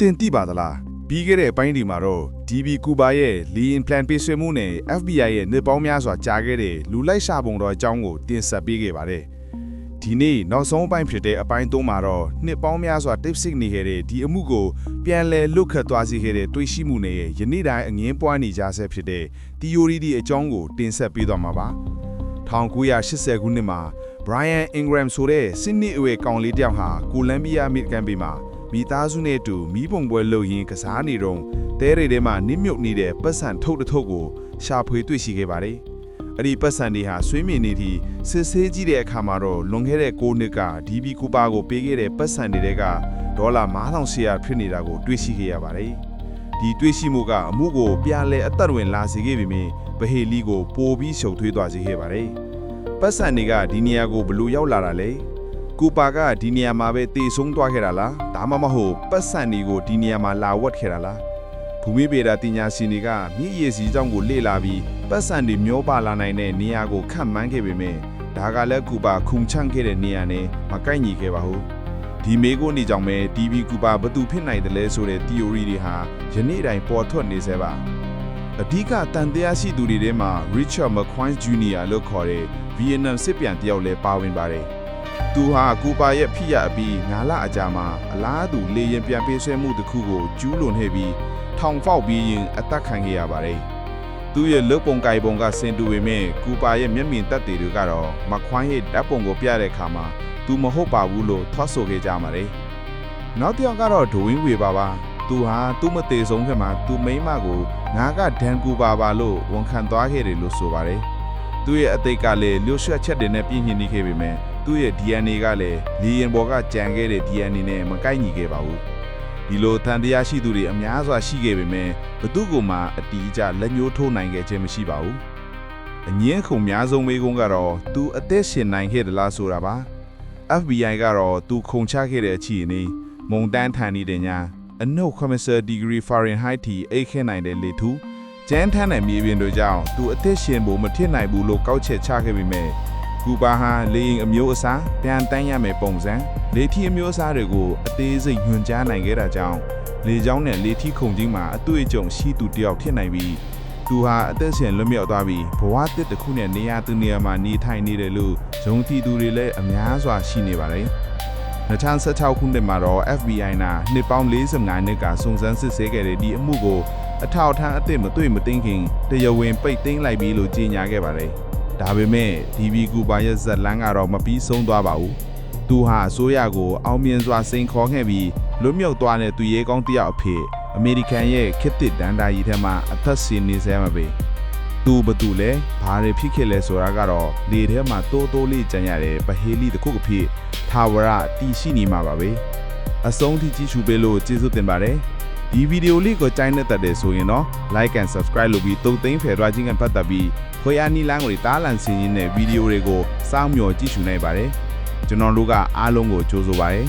တင်တိပါသလားပြီးခဲ့တဲ့အပိုင်းဒီမှာတော့ DB ကူပါရဲ့ Lean Plan ပေးဆွေးမှုနဲ့ FBI ရဲ့နှစ်ပေါင်းများစွာကြာခဲ့တဲ့လူလိုက်ရှာပုံတော်အကြောင်းကိုတင်ဆက်ပေးခဲ့ပါတယ်ဒီနေ့နောက်ဆုံးအပိုင်းဖြစ်တဲ့အပိုင်းသုံးမှာတော့နှစ်ပေါင်းများစွာ tips နေခဲ့တဲ့ဒီအမှုကိုပြန်လည်လွတ်ခတ်သွားစေခဲ့တဲ့တွေးရှိမှုနဲ့ယနေ့တိုင်းအငင်းပွားနေကြဆဲဖြစ်တဲ့ theory ဒီအကြောင်းကိုတင်ဆက်ပေးသွားမှာပါ1980ခုနှစ်မှာ Brian Ingram ဆိုတဲ့စစ်နှစ်အရွယ်ကောင်လေးတစ်ယောက်ဟာကိုလံဘီယာအမေရိကန်ပြည်မှာ မိသားစုနဲ့အတူမီးပုံပွဲလုပ်ရင်းကစားနေတော့တဲတွေထဲမှာနစ်မြုပ်နေတဲ့ပတ်စံထုတ်တစ်ထုပ်ကိုရှာဖွေတွေ့ရှိခဲ့ပါတယ်။အဲ့ဒီပတ်စံတွေဟာဆွေးမြေနေသည့်စစ်ဆေးကြည့်တဲ့အခါမှာတော့လွန်ခဲ့တဲ့6နှစ်က DB Cooper ကိုပေးခဲ့တဲ့ပတ်စံတွေကဒေါ်လာ9800ဖြစ်နေတာကိုတွေ့ရှိခဲ့ရပါတယ်။ဒီတွေးရှိမှုကအမှုကိုပြလဲအသက်ဝင်လာစေခဲ့ပေမယ့်ဗဟေလီကိုပိုပြီးရှုပ်ထွေးသွားစေခဲ့ပါတယ်။ပတ်စံတွေကဒီနေရာကိုဘလို့ရောက်လာတာလဲ။ ကူပါကဒီနေရာမှာပဲတည်ဆုံးသွားခဲ့တာလား။ဒါမှမဟုတ်ပတ်စံတွေကိုဒီနေရာမှာလာဝတ်ခဲ့တာလား။ဘူမိဗေဒတင်ညာရှင်တွေကမြစ်ရည်စီကြောင့်ကိုလေ့လာပြီးပတ်စံတွေမျောပါလာနိုင်တဲ့နေရာကိုခန့်မှန်းခဲ့ပေမယ့်ဒါကလည်းကူပါခုန်ချန့်ခဲ့တဲ့နေရာနဲ့မကိုက်ညီခဲ့ပါဘူး။ဒီမေကိုနေကြောင့်ပဲ DB ကူပါဘသူဖြစ်နိုင်တယ်လဲဆိုတဲ့ theory တွေဟာယနေ့တိုင်ပေါ်ထွက်နေသေးပါအဓိကတန်တရားရှိသူတွေထဲမှာ Richard McQueen Jr. လို့ခေါ်တဲ့ Vietnam စစ်ပြန်တယောက်လည်းပါဝင်ပါတယ် သူဟာကူပါရဲ့ဖိရအပြီးငါလအကြာမှာအလားတူလေရင်ပြန်ပေးဆွဲမှုတစ်ခုကိုကျူးလွန်ခဲ့ပြီးထောင်ဖောက်ပြီးရင်အသက်ခံခဲ့ရပါတယ်သူရဲ့လုတ်ပုံကြိုင်ပုံကစင်တူပေမဲ့ကူပါရဲ့မျက်မြင်သက်သေတွေကတော့မခွိုင်းရဲ့ဓာတ်ပုံကိုပြတဲ့အခါမှာသူမဟုတ်ပါဘူးလို့ထွက်ဆိုခဲ့ကြပါတယ်။နောက်တစ်ယောက်ကတော့ဒိုဝင်းဝေပါပါ။သူဟာသူ့မသေးဆုံးခင်မှာသူမိန်းမကိုငါကဒန်ကူပါပါလို့ဝန်ခံသွားခဲ့တယ်လို့ဆိုပါတယ်။သူ့ရဲ့အသိကလည်းလျှို့ရွှက်ချက်တွေနဲ့ပြည့်ညှိနေခဲ့ပေမဲ့ သူ့ရဲ့ DNA ကလည်းလီရင်ဘော်ကကြံခဲ့တဲ့ DNA နဲ့မကိုက်ညီခဲ့ပါဘူး။ဒီလိုတန်တရားရှိသူတွေအများစွာရှိခဲ့ပေမဲ့ဘသူကမှအတီးအကျလက်ညှိုးထိုးနိုင်ခဲ့ခြင်းမရှိပါဘူး။အငင်းခုံများဆုံးမေးခွန်းကတော့သူအသက်ရှင်နိုင်ခဲ့သလား ဆိုတာပါ။ FBI ကတော့သူခုံချခဲ့တဲ့အခြေအနေမုန်တန်းထန်နေတဲ့ညာအနုတ်80 degree Fahrenheit ထိအိတ်ခဲနိုင်တဲ့လေထုကျန်းထန်းတဲ့မြေပြင်တို့ကြောင့်သူအသက်ရှင်ဖို့မဖြစ်နိုင်ဘူး လို့ကောက်ချက်ချခဲ့ပေမဲ့ ကူပါဟာလေရင်အမျိုးအစားပြန်တန်းရမယ်ပုံစံလေထီအမျိုးအစားတွေကိုအသေးစိတ်ညွှန်ကြားနိုင်ခဲ့တာကြောင့်လေချောင်းနဲ့လေထီခုန်ကြီးမှာအတွေ့အကြုံရှိသူတယောက်ဖြစ်နိုင်ပြီးသူဟာအသက်ရှင်လွတ်မြောက်သွားပြီးဘဝတစ်တစ်ခုနဲ့နေရာသူနေရာမှာနေထိုင်နေတယ်လို့ဂျုံတီသူတွေလည်းအများစွာရှိနေပါတယ်2016ခုနှစ်မှာတော့ FBI နာနှစ်ပေါင်း45နှစ်ကစုံစမ်းစစ်ဆေးခဲ့တဲ့ဒီအမှုကိုအထောက်အထားအသစ်မတွေ့မသိမ်းခင်တရားဝင်ပိတ်သိမ်းလိုက်ပြီလို့ကြေညာခဲ့ပါတယ်။ ဒါပေမဲ့ DB ကူပါရဲ့ဇက်လန်းကတော့မပြီးဆုံးသွားပါဘူး။သူဟာအစိုးရကိုအောင်မြင်စွာစိန်ခေါ်ခဲ့ပြီးလွတ်မြောက်သွားတဲ့သူရဲကောင်းတစ်ယောက်အဖြစ်အမေရိကန်ရဲ့ခေတ်သစ်ဒန်ဒါကြီးထဲမှာအသက်ရှင်နေဆဲမှာပဲ။သူဘသူလဲဘာတွေဖြစ်ခဲ့လဲဆိုတာကတော့လေထဲမှာတိုးတိုးလေးကြံရတဲ့ဗဟေလီတစ်ခုကဖြစ်ထာဝရတီရှိနေမှာပါပဲအဆုံးထိကြည့်ရှုပေးလို့ကျေးဇူးတင်ပါတယ် ဒီဗီဒီယိုလေးကိုကြိုင်းနဲ့တက်တယ်ဆိုရင်တော့ like and subscribe လုပ်ပြီးတုံသိမ်းဖယ်သွားခြင်းကပတ်သက်ပြီးခွေအာနီလန်းကိုတားလန်စင်းရင်းတဲ့ဗီဒီယိုတွေကိုစောင့်မျှော်ကြည့်ရှုနိုင်ပါတယ်ကျွန်တော်တို့ကအားလုံးကိုကြိုးဆိုပါတယ်